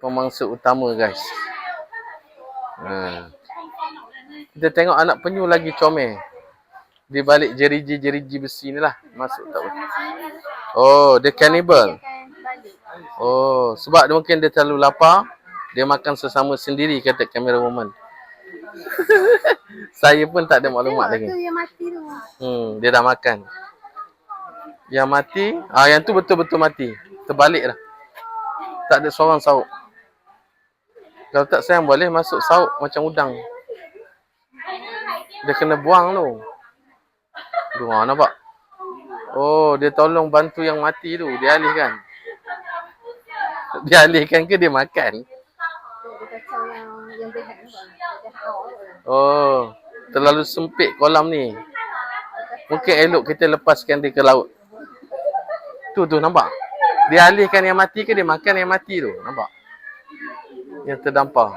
pemangsa utama guys. Ha. Kita tengok anak penyu lagi comel. Di balik jeriji-jeriji besi ni lah. Masuk tak boleh. Oh, dia cannibal. Oh, sebab dia mungkin dia terlalu lapar. Dia makan sesama sendiri kata kamera woman. Saya pun tak ada maklumat lagi. Tu yang mati tu. Hmm, dia dah makan. Yang mati, ah yang tu betul-betul mati. Terbalik dah. Tak ada seorang sauk. Kalau tak sayang boleh masuk sauk macam udang. Dia kena buang tu. Tu ah, nampak? Oh, dia tolong bantu yang mati tu. Dia alihkan. Dia alihkan ke dia makan? Oh, terlalu sempit kolam ni. Mungkin elok kita lepaskan dia ke laut. Tu tu nampak? Dia alihkan yang mati ke dia makan yang mati tu? Nampak? Yang terdampar.